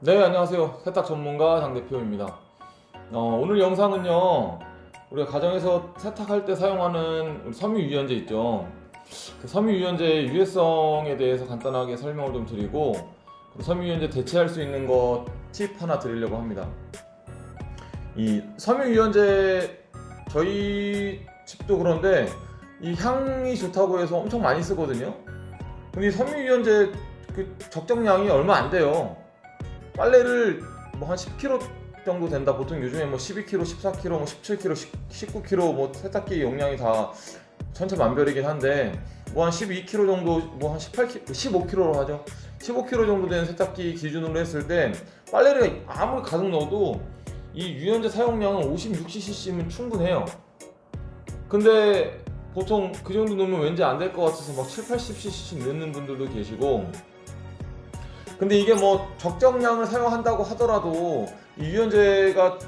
네, 안녕하세요. 세탁 전문가 장 대표입니다. 어, 오늘 영상은요, 우리가 가정에서 세탁할 때 사용하는 우리 섬유 유연제 있죠. 그 섬유 유연제의 유해성에 대해서 간단하게 설명을 좀 드리고, 그 섬유 유연제 대체할 수 있는 것 팁 하나 드리려고 합니다. 이 섬유 유연제 저희 집도 그런데 이 향이 좋다고 해서 엄청 많이 쓰거든요. 근데 이 섬유 유연제 그 적정량이 얼마 안 돼요. 빨래를 뭐 한 10kg 정도 된다. 보통 요즘에 뭐 12kg, 14kg, 뭐 17kg, 19kg 뭐 세탁기 용량이 다 천차만별이긴 한데 뭐 한 12kg 정도, 뭐 한 18kg, 15kg로 하죠. 15kg 정도 되는 세탁기 기준으로 했을 때 빨래를 아무리 가득 넣어도 이 유연제 사용량은 56cc면 충분해요. 근데 보통 그 정도 넣으면 왠지 안 될 것 같아서 막 7, 80cc 넣는 분들도 계시고 근데 이게 뭐 적정량을 사용한다고 하더라도 이 유연제가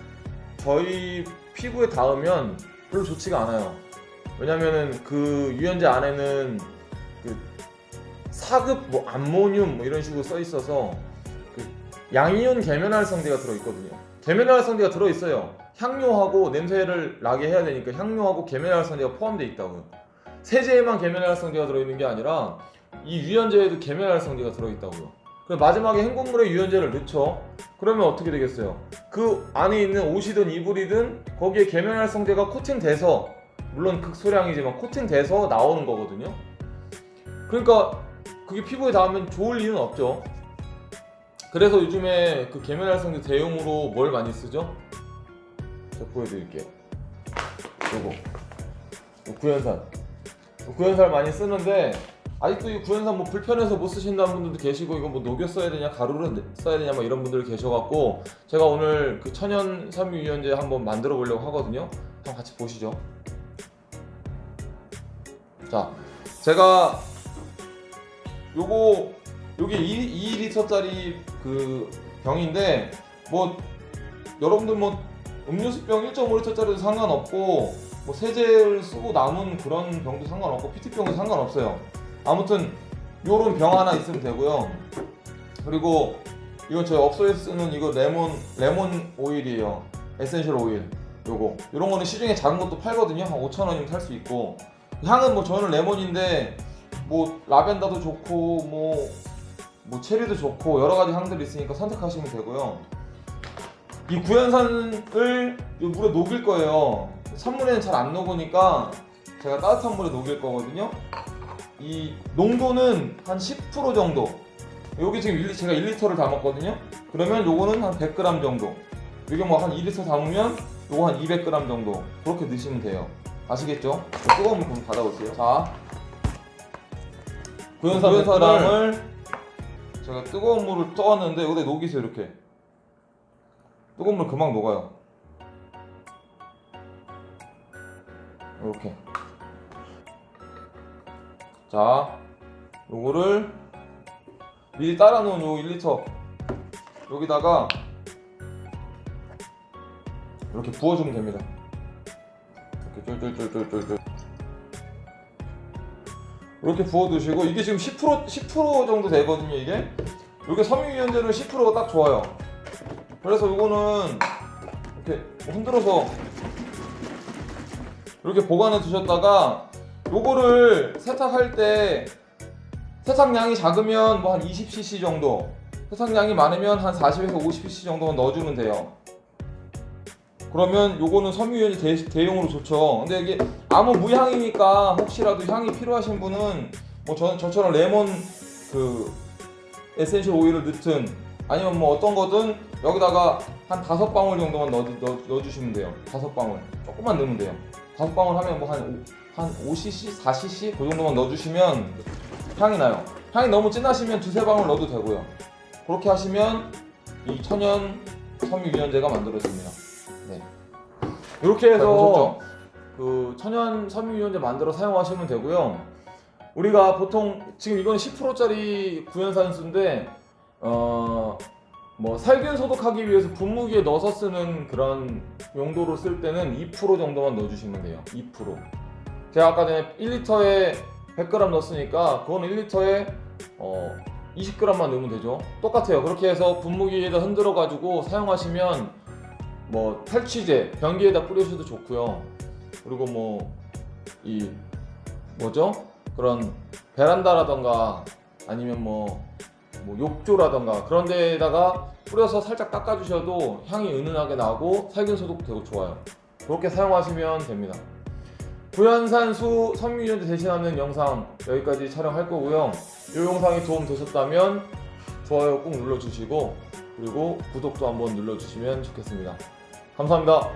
저희 피부에 닿으면 별로 좋지가 않아요. 왜냐면은 그 유연제 안에는 그 사급 뭐 암모늄 뭐 이런 식으로 써 있어서 그 양이온 계면활성제가 들어 있거든요. 계면활성제가 들어 있어요. 향료하고 냄새를 나게 해야 되니까 향료하고 계면활성제가 포함되어 있다고요. 세제에만 계면활성제가 들어 있는 게 아니라 이 유연제에도 계면활성제가 들어 있다고요. 그럼 마지막에 헹굼물에 유연제를 넣죠. 그러면 어떻게 되겠어요? 그 안에 있는 옷이든 이불이든 거기에 계면활성제가 코팅돼서 물론 극소량이지만 코팅돼서 나오는 거거든요. 그러니까 그게 피부에 닿으면 좋을 리는 없죠. 그래서 요즘에 그 계면활성제 대용으로 뭘 많이 쓰죠? 제가 보여드릴게요. 요거 요 구연산 요 구연산 많이 쓰는데 아직도 이 구연산 뭐 불편해서 못 쓰신다는 분들도 계시고 이거 뭐 녹여 써야 되냐 가루로 써야 되냐 뭐 이런 분들 계셔갖고 제가 오늘 그 천연 섬유 유연제 한번 만들어 보려고 하거든요. 한번 같이 보시죠. 자, 제가 요거 요게 2, 2리터짜리 그 병인데 뭐 여러분들 뭐 음료수병 1.5리터짜리도 상관없고 뭐 세제를 쓰고 남은 그런 병도 상관없고 PT병도 상관없어요. 아무튼 요런 병 하나 있으면 되고요. 그리고 이건 저희 업소에서 쓰는 이거 레몬 레몬 오일이에요. 에센셜 오일. 요거. 요런 거는 시중에 작은 것도 팔거든요. 한 5천 원이면 탈수 있고. 향은 뭐 저는 레몬인데 뭐 라벤더도 좋고 뭐, 뭐 체리도 좋고 여러 가지 향들이 있으니까 선택하시면 되고요. 이 구연산을 이 물에 녹일 거예요. 찬물에는 잘 안 녹으니까 제가 따뜻한 물에 녹일 거거든요. 이 농도는 한 10% 정도. 여기 지금 1, 제가 1리터를 담았거든요. 그러면 요거는 한 100g 정도. 이게 뭐 한 2리터 담으면 요거 한 200g 정도. 그렇게 넣으시면 돼요. 아시겠죠? 자, 뜨거운 물좀 받아볼게요. 자, 구연산 100g을 제가 뜨거운 물을 떠왔는데 여기다 녹이세요 이렇게. 뜨거운 물 금방 녹아요. 이렇게. 자, 요거를 미리 따라 놓은 요 1리터 여기다가 이렇게 부어주면 됩니다. 이렇게 쫄쫄쫄쫄쫄쫄 이렇게 부어두시고 이게 지금 10% 10% 정도 되거든요 이게. 이게 섬유유연제는 10%가 딱 좋아요. 그래서 이거는 이렇게 흔들어서 이렇게 보관해 두셨다가 요거를 세탁할 때 세탁량이 작으면 뭐 한 20cc 정도 세탁량이 많으면 한 40에서 50cc 정도만 넣어주면 돼요. 그러면 요거는 섬유유연이 대, 대용으로 좋죠. 근데 이게 아무 무향이니까 혹시라도 향이 필요하신 분은 뭐 저, 저처럼 레몬 그 에센셜 오일을 넣든 아니면 뭐 어떤 거든 여기다가 한 다섯 방울 정도만 넣어, 넣어, 넣어주시면 돼요. 다섯 방울. 조금만 넣으면 돼요. 다섯 방울 하면 뭐 한 한 5cc, 4cc 그 정도만 넣어주시면 향이 나요. 향이 너무 진하시면 두세 방울 넣어도 되고요. 그렇게 하시면 이 천연 섬유 유연제가 만들어집니다. 네. 이렇게 해서 그 천연 섬유 유연제 만들어 사용하시면 되고요. 우리가 보통 지금 이건 10%짜리 구연산수인데 어. 뭐 살균 소독하기 위해서 분무기에 넣어서 쓰는 그런 용도로 쓸 때는 2% 정도만 넣어주시면 돼요. 2%. 제가 아까 전에 1리터에 100g 넣었으니까 그거는 1리터에 어 20g만 넣으면 되죠. 똑같아요. 그렇게 해서 분무기에다 흔들어 가지고 사용하시면 뭐 탈취제 변기에다 뿌리셔도 좋고요. 그리고 뭐 이 뭐죠? 그런 베란다라던가 아니면 뭐, 뭐 욕조라던가 그런 데다가 뿌려서 살짝 닦아주셔도 향이 은은하게 나고 살균 소독 되고 좋아요. 그렇게 사용하시면 됩니다. 구연산수 섬유유연제 대신하는 영상 여기까지 촬영할 거고요. 이 영상이 도움 되셨다면 좋아요 꼭 눌러주시고 그리고 구독도 한번 눌러주시면 좋겠습니다. 감사합니다.